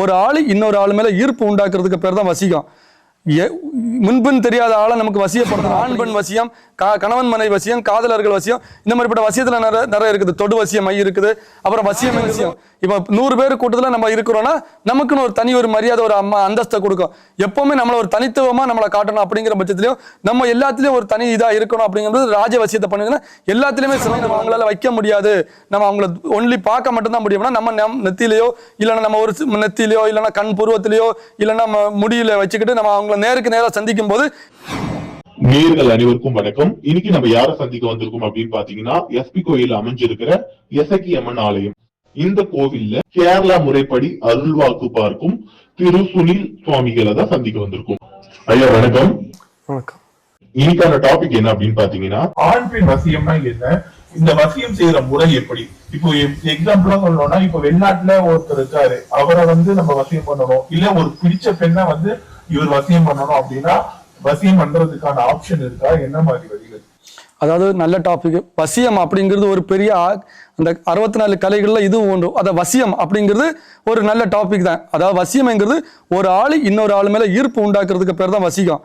ஒரு ஆள் இன்னொரு ஆள் மேல ஈர்ப்பு உண்டாக்குறதுக்கு பேர் தான் வசிகம். எ- முன்பின் தெரியாத ஆளை நமக்கு வசியப்படுத்தணும் ஆண் பெண் வசியம் கா கணவன் மனை வசியம் காதலர்கள் வசியம் இந்த மாதிரிப்பட்ட வசியத்தில் நிறைய நிறைய இருக்குது. தொடு வசியம் மை இருக்குது. அப்புறம் வசியம் வசியம்? இப்போ நூறு பேர் கூட்டத்தில் நம்ம இருக்கிறோம்னா நமக்குன்னு ஒரு தனி ஒரு மரியாதை ஒரு அம்மா அந்தஸ்தை கொடுக்கும். எப்பவுமே நம்மளை ஒரு தனித்துவமாக நம்மளை காட்டணும் அப்படிங்கிற பட்சத்துலையும் நம்ம எல்லாத்துலேயும் ஒரு தனி இதாக இருக்கணும் அப்படிங்கிறது ராஜ வசியத்தை பண்ணுங்கன்னா சிலை சிறந்த அவங்களால வைக்க முடியாது. நம்ம அவங்கள ஒன்லி பார்க்க மட்டும்தான் முடியும்னா நம்ம நம் நெத்திலேயோ இல்லைன்னா நம்ம ஒரு நெத்திலேயோ இல்லைன்னா கண் புருவத்திலேயோ இல்லைன்னா நம்ம முடியில வச்சுக்கிட்டு நம்ம அவங்கள நேருக்கு நேரா சந்திக்கும் போது நேர்கள் அனைவருக்கும் வணக்கம். இன்னைக்கு நம்ம யார சந்திக்க வந்திருக்கோம் அப்படின்னு பாத்தீங்கன்னா எஸ்பி கோயில் அமைஞ்சிருக்கிற எசக்கி அம்மன் ஆலயம். இந்த கோவில்ல கேரளா முறைப்படி அருள்வாக்கு பார்க்கும் திரு சுனில் சுவாமிகளை தான் சந்திக்க வந்திருக்கோம். ஐயா வணக்கம். வணக்கம். இன்னைக்கான டாபிக் என்ன அப்படின்னு பாத்தீங்கன்னா ஆண் பெண் வசியம்னா என்ன? இந்த வசியம் செய்யற முறை எப்படி? இப்போ எக்ஸாம்பிளா சொல்லணும்னா இப்போ வெளிநாட்டுல ஒருத்தர் இருக்காரு. அவரை வந்து நம்ம வசியம் பண்ணணும். இல்ல ஒரு பிடிச்ச பெண்ணை வந்து இவர் வசியம் பண்ணணும் அப்படின்னா வசியம் பண்றதுக்கான ஆப்ஷன் இருக்கா? என்ன மாதிரி வழிகள்? அதாவது நல்ல டாபிக் வசியம் அப்படிங்கிறது ஒரு பெரிய அந்த அறுபத்தி நாலு கலைகள்ல இதுவும் ஒன்று. அதை வசியம் அப்படிங்கிறது ஒரு நல்ல டாபிக் தான். அதாவது வசியம்ங்கிறது ஒரு ஆள் இன்னொரு ஆள் மேல ஈர்ப்பு உண்டாக்குறதுக்கு பேர் தான் வசிகம்.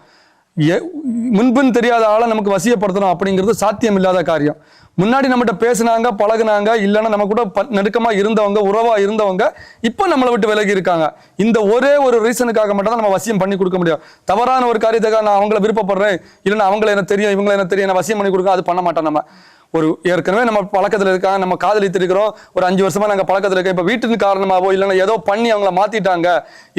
முன்பின் தெரியாத ஆளை நமக்கு வசியப்படுத்தணும் அப்படிங்கிறது சாத்தியம் இல்லாத காரியம். முன்னாடி நம்மகிட்ட பேசுனாங்க பழகுனாங்க இல்லைன்னா நம்ம கூட ப- இருந்தவங்க உறவாக இருந்தவங்க இப்போ நம்மளை விட்டு விலகி இருக்காங்க. இந்த ஒரே ஒரு ரீசனுக்காக மட்டும் தான் நம்ம வசியம் பண்ணி கொடுக்க முடியும். தவறான ஒரு காரியத்துக்காக நான் அவங்கள விருப்பப்படுறேன் இல்லைன்னா அவங்கள எனக்கு தெரியும் இவங்களை எனக்கு தெரியும் நான் வசியம் பண்ணி கொடுக்க அது பண்ண மாட்டோம் நம்ம. ஒரு ஏற்கனவே நம்ம பழக்கத்தில் இருக்காங்க நம்ம காதலித்து இருக்கிறோம் ஒரு அஞ்சு வருஷமா நாங்கள் பழக்கத்தில் இருக்கோம். இப்போ வீட்டின் காரணமாகவோ இல்லைன்னா ஏதோ பண்ணி அவங்கள மாத்திட்டாங்க.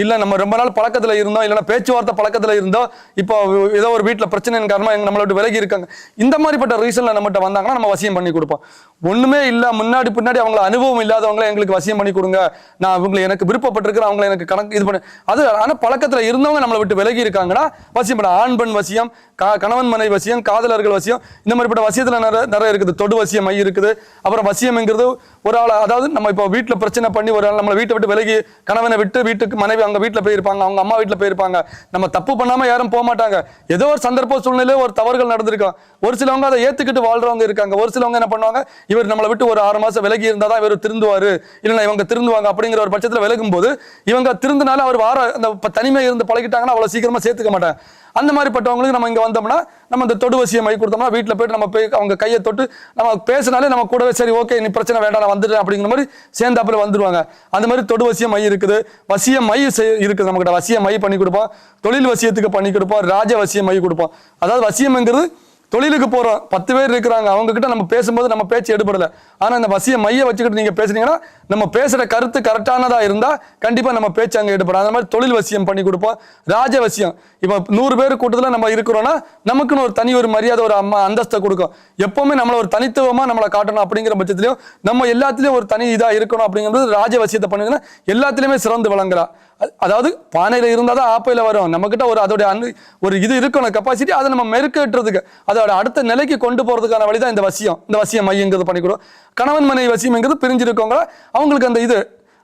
இல்லை நம்ம ரொம்ப நாள் பழக்கத்தில் இருந்தோம் இல்லைன்னா பேச்சுவார்த்தை பழக்கத்தில் இருந்தோம். இப்போ ஏதோ ஒரு வீட்டில் பிரச்சனையின் காரணமாக எங்கள் நம்மளை விட்டு விலகி இருக்காங்க. இந்த மாதிரிப்பட்ட ரீசனில் நம்மகிட்ட வந்தாங்கன்னா நம்ம வசியம் பண்ணி கொடுப்போம். ஒண்ணுமே இல்ல முன்னாடி பின்னாடி அவங்கள அனுபவம் இல்லாதவங்களை எங்களுக்கு வசியம் பண்ணி கொடுங்க. நான் அவங்களை எனக்கு விருப்பப்பட்டிருக்கிறேன் அவங்களை எனக்கு கணக்கு இது பண்ண. அது ஆனா பழக்கத்துல இருந்தவங்க நம்மளை விட்டு விலகி இருக்காங்கன்னா வசியம் பண்ண ஆண் பெண் வசியம் கணவன் மனை வசியம் காதலர்கள் வசியம். இந்த மாதிரிப்பட்ட வசியத்துல நிறைய நிறைய இருக்குது. தொடு வசியம் மை இருக்குது. அப்புறம் வசியம்ங்கிறது ஒரு ஆள் அதாவது நம்ம இப்போ வீட்டுல பிரச்சனை பண்ணி ஒரு ஆள் நம்மளை வீட்டை விட்டு விலகி கணவனை விட்டு வீட்டுக்கு மனைவி அவங்க வீட்டுல போயிருப்பாங்க அவங்க அம்மா வீட்டுல போயிருப்பாங்க. நம்ம தப்பு பண்ணாம யாரும் போக மாட்டாங்க. ஏதோ ஒரு சந்தர்ப்ப சூழ்நிலையில ஒரு தவறுகள் நடந்திருக்கும் ஒரு சிலவங்க அதை ஏத்துக்கிட்டு வாழ்றவங்க இருக்காங்க. ஒரு சிலவங்க என்ன பண்ணுவாங்க? இவர் நம்மளை விட்டு ஒரு ஆறு மாசம் விலகி இருந்தா தான் இவர் திருந்துவாரு. இல்லைன்னா இவங்க திருந்துவாங்க அப்படிங்கிற ஒரு பட்சத்தில் விலகும் போது இவங்க திருந்தினால அவர் வார அந்த தனிமையை தனிமை இருந்து பழகிட்டாங்கன்னா அவ்வளோ சீக்கிரமா சேர்த்துக்க மாட்டேன் அந்த மாதிரிப்பட்டவங்களுக்கு நம்ம இங்க வந்தோம்னா நம்ம இந்த தொடு வசியம் மை கொடுத்தோம்னா வீட்டில் போயிட்டு நம்ம போய் அவங்க கையை தொட்டு நம்ம பேசினாலே நம்ம கூடவே சரி ஓகே நீ பிரச்சனை வேண்டாம் நான் வந்துட்டேன் அப்படிங்கிற மாதிரி சேர்ந்தாப்பில் வந்துருவாங்க. அந்த மாதிரி தொடு வசியம் மை இருக்குது. வசிய மை செய்- இருக்குது நம்மகிட்ட. வசிய மை பண்ணி கொடுப்போம். தொழில் வசியத்துக்கு பண்ணி கொடுப்போம். ராஜ வசிய மை கொடுப்போம். அதாவது வசியம்ங்கிறது தொழிலுக்கு போகிறோம் பத்து பேர் இருக்கிறாங்க. அவங்கக்கிட்ட நம்ம பேசும்போது நம்ம பேச்சு எடுபடலை. ஆனால் இந்த வசிய மைய வச்சுக்கிட்டு நீங்கள் பேசுனீங்கன்னா நம்ம பேசுகிற கருத்து கரெக்டானதாக இருந்தால் கண்டிப்பாக நம்ம பேச்சு அங்கே எடுபடும். அந்த மாதிரி தொழில் வசியம் பண்ணி கொடுப்போம். ராஜ வசியம். இப்போ நூறு பேர் கூட்டத்தில் நம்ம இருக்கிறோன்னா நமக்குன்னு ஒரு தனி ஒரு மரியாதை ஒரு அம்மா அந்தஸ்தை கொடுக்கும். எப்போவுமே நம்மளை ஒரு தனித்துவமாக நம்மளை காட்டணும் அப்படிங்கிற பட்சத்திலையும் நம்ம எல்லாத்துலேயும் ஒரு தனி இதாக இருக்கணும் அப்படிங்கிறது ராஜ வசியத்தை பண்ணுங்கன்னா எல்லாத்துலேயுமே சிறந்து விளங்குறா. அதாவது பானையில் இருந்தால் தான் ஆப்பையில் வரும். நம்மக்கிட்ட ஒரு அதோட அன் ஒரு இது இருக்கணும் கெப்பாசிட்டி அதை நம்ம மெருக்கேட்டுறதுக்கு அதோட அடுத்த நிலைக்கு கொண்டு போகிறதுக்கான வழி தான் இந்த வசியம். இந்த வசியம் மையங்கிறது பண்ணிக்கிறோம் கணவன் மனைவி வசியம்ங்கிறது பிரிஞ்சிருக்கவங்கள அவங்களுக்கு அந்த இது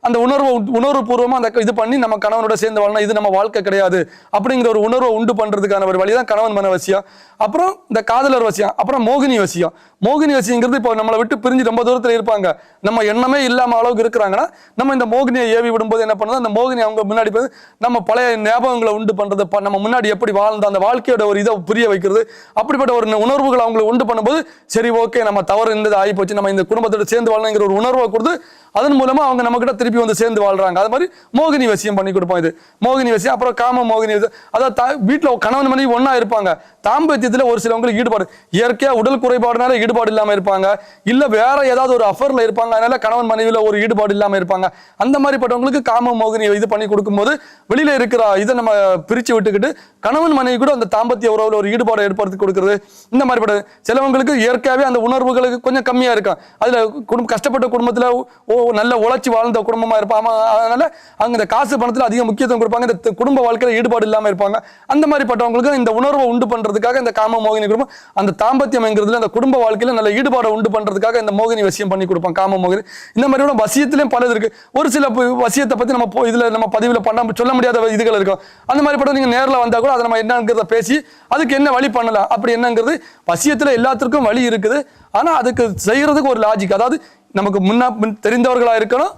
அந்த உணர்வை உணர்வு பூர்வமாக அந்த இது பண்ணி நம்ம கணவனோட சேர்ந்து வாழணும் இது நம்ம வாழ்க்கை கிடையாது அப்படிங்கிற ஒரு உணர்வை உண்டு பண்ணுறதுக்கான ஒரு வழி தான் கணவன் மன வசியம். அப்புறம் இந்த காதலர் வசியம் அப்புறம் மோகினி வசியம். மோகினி வசியங்கிறது இப்போ நம்மளை விட்டு பிரிஞ்சு ரொம்ப தூரத்தில் இருப்பாங்க. நம்ம எண்ணமே இல்லாமல் அளவுக்கு இருக்கிறாங்கன்னா நம்ம இந்த மோகினியை ஏவி விடும்போது என்ன பண்ணுறது அந்த மோகினி அவங்க முன்னாடி போய் நம்ம பழைய ஞாபகங்களை உண்டு பண்ணுறது நம்ம முன்னாடி எப்படி வாழ்ந்த அந்த வாழ்க்கையோட ஒரு இதை புரிய வைக்கிறது அப்படிப்பட்ட ஒரு உணர்வுகளை அவங்களை உண்டு பண்ணும்போது சரி ஓகே நம்ம தவறு இருந்தது ஆகி போச்சு நம்ம இந்த குடும்பத்தோட சேர்ந்து வாழணுங்கிற ஒரு உணர்வை கொடுத்து அதன் மூலமா அவங்க நம்ம கிட்ட திருப்பி வந்து சேர்ந்து வாழ்றாங்க. அது மாதிரி மோகினி வசியம் பண்ணி கொடுப்போம் இது. மோகினி வசியம் அப்புறம் காம மோகினி அதாவது வீட்டில் கணவன் மனைவி ஒன்னா இருப்பாங்க. தாம்பத்தியத்தில் ஒரு சிலவங்களுக்கு ஈடுபாடு. இயற்கையா உடல் குறைபாடுனால ஈடுபாடு இல்லாம இருப்பாங்க. இல்ல வேற ஏதாவது ஒரு அஃபர்ல இருப்பாங்க. அதனால கணவன் மனைவியில ஒரு ஈடுபாடு இல்லாம இருப்பாங்க. அந்த மாதிரிப்பட்டவங்களுக்கு காம மோகினி இது பண்ணி கொடுக்கும்போது வெளியில இருக்கிற இதை நம்ம பிரிச்சு விட்டுக்கிட்டு கணவன் மனைவி கூட அந்த தாம்பத்திய உறவுல ஒரு ஈடுபாடு ஏற்படுத்தி கொடுக்கறது. இந்த மாதிரிப்பட்டது சிலவங்களுக்கு இயற்கையாவே அந்த உணர்வுகளுக்கு கொஞ்சம் கம்மியா இருக்கும். அதுல குடும்ப கஷ்டப்பட்ட குடும்பத்துல ஓ நல்ல உழைச்சி வாழ்ந்த குடும்பமாக இருப்பாங்க. அதனால் அங்கே இந்த காசு பணத்தில் அதிக முக்கியத்துவம் கொடுப்பாங்க. இந்த குடும்ப வாழ்க்கையில் ஈடுபாடு இல்லாமல் இருப்பாங்க. அந்த மாதிரிப்பட்டவங்களுக்கு இந்த உணர்வை உண்டு பண்ணுறதுக்காக இந்த காம மோகினி குடும்பம் அந்த தாம்பத்தியம்ங்கிறதுல அந்த குடும்ப வாழ்க்கையில் நல்ல ஈடுபாடை உண்டு பண்ணுறதுக்காக இந்த மோகினி வசியம் பண்ணி கொடுப்பாங்க. காம மோகினி. இந்த மாதிரியோட வசியத்துலேயும் பலது இருக்குது ஒரு சில வசியத்தை பற்றி நம்ம போ- நம்ம பதிவில் பண்ண சொல்ல முடியாத இதுகள் இருக்கும். அந்த மாதிரிப்பட்ட நீங்கள் நேரில் வந்தால் கூட அதை நம்ம என்னங்கிறத பேசி அதுக்கு என்ன வழி பண்ணலாம்? அப்படி என்னங்கிறது வசியத்தில் எல்லாத்திற்கும் வழி இருக்குது. ஆனால் அதுக்கு செய்கிறதுக்கு ஒரு லாஜிக் அதாவது நமக்கு முன்னா தெரிந்தவர்களாக இருக்கணும்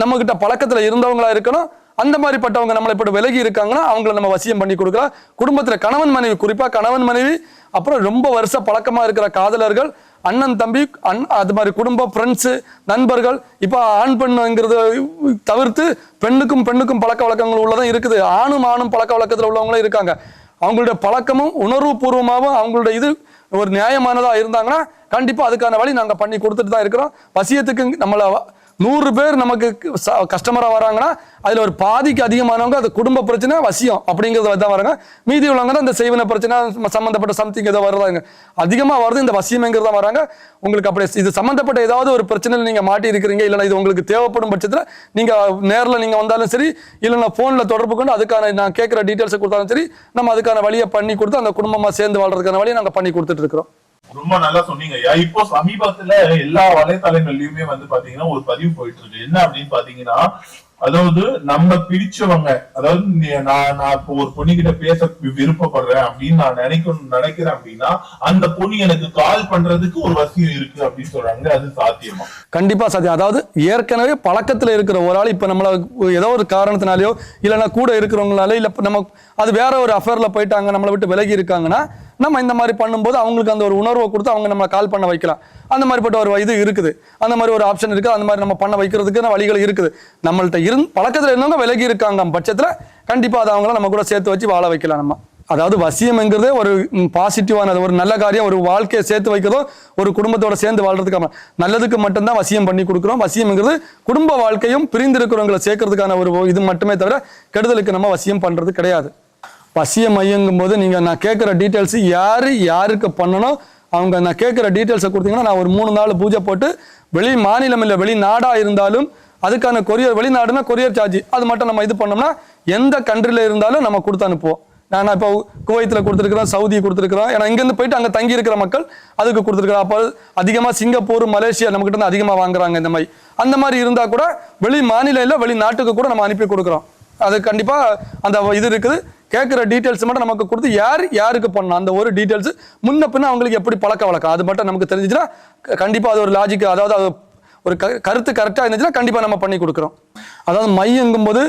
நம்மக்கிட்ட பழக்கத்தில் இருந்தவங்களாக இருந்தவங்களா இருக்கணும் அந்த மாதிரிப்பட்டவங்க நம்மளை இப்படி விலகி இருக்காங்கன்னா அவங்கள நம்ம வசியம் பண்ணி கொடுக்கலாம் குடும்பத்தில் கணவன் மனைவி குறிப்பாக கணவன் மனைவி அப்புறம் ரொம்ப வருஷ பழக்கமாக இருக்கிற காதலர்கள் அண்ணன் தம்பி அண் அது மாதிரி குடும்பம் ஃப்ரெண்ட்ஸு நண்பர்கள் இப்போ ஆண் பெண்ணுங்கிறத தவிர்த்து பெண்ணுக்கும் பெண்ணுக்கும் பழக்க வழக்கங்கள் உள்ளதான் இருக்குது. ஆணும் ஆணும் பழக்க வழக்கத்தில் உள்ளவங்களும் இருக்காங்க. அவங்களுடைய பழக்கமும் உணர்வு பூர்வமாகவும் அவங்களுடைய இது ஒரு நியாயமானதா இருந்தாங்கன்னா கண்டிப்பா அதுக்கான வழி நாங்க பண்ணி கொடுத்துட்டு தான் இருக்கிறோம். வசியத்துக்கு நம்மள நூறு பேர் நமக்கு கஸ்டமராக வராங்கன்னா அதில் ஒரு பாதிக்கு அதிகமானவங்க அது குடும்ப பிரச்சனை வசியம் அப்படிங்கிறது தான் வராங்க. மீதி உள்ளவங்க தான் இந்த செய்வன பிரச்சனை சம்மந்தப்பட்ட சம்திங் ஏதோ வருதாங்க அதிகமாக வருது இந்த வசியம்ங்கிறது தான் வராங்க. உங்களுக்கு அப்படி இது சம்மந்தப்பட்ட ஏதாவது ஒரு பிரச்சனையில் நீங்கள் மாட்டி இருக்கிறீங்க இல்லைன்னா இது உங்களுக்கு தேவைப்படும் பட்சத்தில் நீங்கள் நேரில் நீங்கள் வந்தாலும் சரி இல்லைன்னா ஃபோனில் தொடர்பு கொண்டு அதுக்கான நான் கேட்குற டீட்டெயில்ஸை கொடுத்தாலும் சரி நம்ம அதுக்கான வழியை பண்ணி கொடுத்து அந்த குடும்பமாக சேர்ந்து வாழ்றதுக்கான வழியை நாங்கள் பண்ணி கொடுத்துட்டு இருக்கிறோம். ரொம்ப நல்லா சொன்னீங்க. ஐயா இப்போ சமீபத்துல எல்லா வலைத்தளங்கள்லயுமே வந்து பாத்தீங்கன்னா ஒரு பதிவு போயிட்டு இருக்கு என்ன அப்படின்னு பாத்தீங்கன்னா அதாவது நம்ம பிரிச்சவங்க அதாவது நான் நான் இப்போ ஒரு பொண்ணுகிட்ட பேச விருப்பப்படுறேன் அப்படின்னு நான் நினைக்கணும் நினைக்கிறேன் அப்படின்னா அந்த பொண்ணு எனக்கு கால் பண்றதுக்கு ஒரு வசதி இருக்கு அப்படின்னு சொல்றாங்க. அது சாத்தியமா? கண்டிப்பா சாத்தியம். அதாவது ஏற்கனவே பழக்கத்துல இருக்கிற ஒரு ஆள் இப்ப நம்மள ஏதோ ஒரு காரணத்தினாலயோ இல்லைன்னா கூட இருக்கிறவங்களால இல்ல இப்ப நம்ம அது வேற ஒரு அஃபேர்ல போயிட்டாங்க நம்மளை விட்டு விலகி இருக்காங்கன்னா நம்ம இந்த மாதிரி பண்ணும்போது அவங்களுக்கு அந்த ஒரு உணர்வை கொடுத்து அவங்க நம்மளை கால் பண்ண வைக்கலாம். அந்த மாதிரிப்பட்ட ஒரு இது இருக்குது. அந்த மாதிரி ஒரு ஆப்ஷன் இருக்குது அந்த மாதிரி நம்ம பண்ண வைக்கிறதுக்கு வழிகள் இருக்குது. நம்மள்ட்ட இருந் பழக்கத்தில் இருந்தவங்க விலகி இருக்காங்க பட்சத்தில் கண்டிப்பாக அதை அவங்கள நம்ம கூட சேர்த்து வச்சு வாழ வைக்கலாம் நம்ம. அதாவது வசியம்ங்கிறதே ஒரு பாசிட்டிவானது ஒரு நல்ல காரியம் ஒரு வாழ்க்கையை சேர்த்து வைக்கிறதோ ஒரு குடும்பத்தோட சேர்ந்து வாழ்றதுக்கான நல்லதுக்கு மட்டும்தான் வசியம் பண்ணி கொடுக்குறோம். வசியம்ங்கிறது குடும்ப வாழ்க்கையும் பிரிந்திருக்கிறவங்களை சேர்க்கறதுக்கான ஒரு இது மட்டுமே தவிர கெடுதலுக்கு நம்ம வசியம் பண்ணுறது கிடையாது. பசிய மையங்கும் போது நீங்கள் நான் கேட்குற டீட்டெயில்ஸ் யார் யாருக்கு பண்ணணும் அவங்க நான் கேட்குற டீட்டெயில்ஸை கொடுத்தீங்கன்னா நான் ஒரு மூணு நாள் பூஜை போட்டு வெளி மாநிலம் இல்லை வெளிநாடாக இருந்தாலும் அதுக்கான கொரியர் வெளிநாடுனா கொரியர் சார்ஜ் அது மட்டும் நம்ம இது பண்ணோம்னா எந்த கண்ட்ரியில் இருந்தாலும் நம்ம கொடுத்து அனுப்புவோம். நான் இப்போ குவைத்தில் கொடுத்துருக்குறோம் சவுதி கொடுத்துருக்குறோம் ஏன்னா இங்கேருந்து போயிட்டு அங்கே தங்கி இருக்கிற மக்கள் அதுக்கு கொடுத்துருக்குறோம் அப்போ அதிகமாக சிங்கப்பூர் மலேசியா நம்மகிட்ட இருந்து அதிகமாக வாங்குறாங்க இந்த மாதிரி. அந்த மாதிரி இருந்தால் கூட வெளி மாநிலம் இல்லை வெளிநாட்டுக்கு கூட நம்ம அனுப்பி கொடுக்குறோம். அது கண்டிப்பாக அந்த இது இருக்குது. கேட்குற டீட்டெயில்ஸ் மட்டும் நமக்கு கொடுத்து யார் யாருக்கு பண்ணணும் அந்த ஒரு டீட்டெயில்ஸ் முன்ன பின்ன அவங்களுக்கு எப்படி பழக்க வழக்கம்? அது மட்டும் நமக்கு தெரிஞ்சுச்சுன்னா கண்டிப்பாக அது ஒரு லாஜிக் அதாவது அது ஒரு க- கருத்து கரெக்டாக இருந்துச்சுன்னா கண்டிப்பாக நம்ம பண்ணி கொடுக்குறோம். அதாவது மையங்கும் போது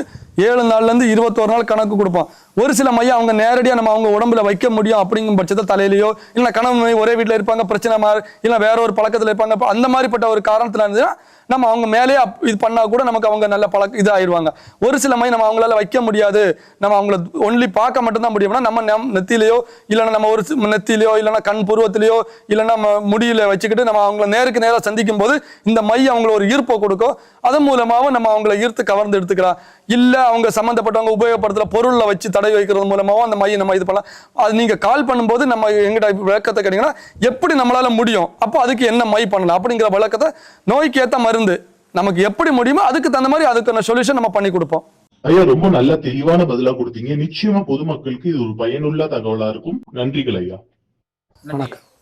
ஏழு நாள்லேருந்து இருபத்தோரு நாள் கணக்கு கொடுப்போம். ஒரு சில மையம் அவங்க நேரடியாக நம்ம அவங்க உடம்புல வைக்க முடியும் அப்படிங்கும் பட்சத்தில் தலையிலையோ இல்லை கணவன் ஒரே வீட்டில் இருப்பாங்க பிரச்சனை மாதிரி இல்லை வேற ஒரு பழக்கத்தில் இருப்பாங்க அந்த மாதிரிப்பட்ட ஒரு காரணத்தில் இருந்துச்சுன்னா நம்ம அவங்க மேலேயே இது பண்ணா கூட நமக்கு அவங்க நல்ல பழக்க இதாகிடுவாங்க ஒரு சில மை நம்ம அவங்களால வைக்க முடியாது. நம்ம அவங்கள ஒன்லி பார்க்க மட்டும்தான் முடியும்னா நம்ம நம் நெத்தியிலையோ இல்லைன்னா நம்ம ஒரு நெத்திலையோ இல்லைன்னா கண் புருவத்திலையோ இல்லைன்னா நம்ம முடியில வச்சுக்கிட்டு நம்ம அவங்கள நேருக்கு நேராக சந்திக்கும் போது இந்த மை அவங்கள ஒரு ஈர்ப்பை கொடுக்கும். அதன் மூலமாகவும் நம்ம அவங்கள ஈர்த்து கவர்ந்து எடுத்துக்கலாம் இல்ல அவங்க சம்பந்தப்பட்டவங்க உபயோகப்படுத்துற பொருள்ல வச்சு தடை வைக்கிறது மூலமாகவும் அந்த மையை நம்ம இது பண்ணலாம். அது நீங்க கால் பண்ணும்போது நம்ம எங்கிட்ட விளக்கத்தை கேட்டீங்கன்னா எப்படி நம்மளால முடியும்? அப்போ அதுக்கு என்ன மை பண்ணலாம்? அப்படிங்கிற விளக்கத்தை நோய்க்கு ஏத்த மருந்து. நமக்கு எப்படி முடியுமோ அதுக்கு தகுந்த மாதிரி அதுக்கான சொல்யூஷன் நம்ம பண்ணி கொடுப்போம். ஐயா ரொம்ப நல்ல தெளிவான பதிலா கொடுத்தீங்க. நிச்சயமா பொதுமக்களுக்கு இது ஒரு பயனுள்ள தகவலா இருக்கும். நன்றிகள் ஐயா. வணக்கம்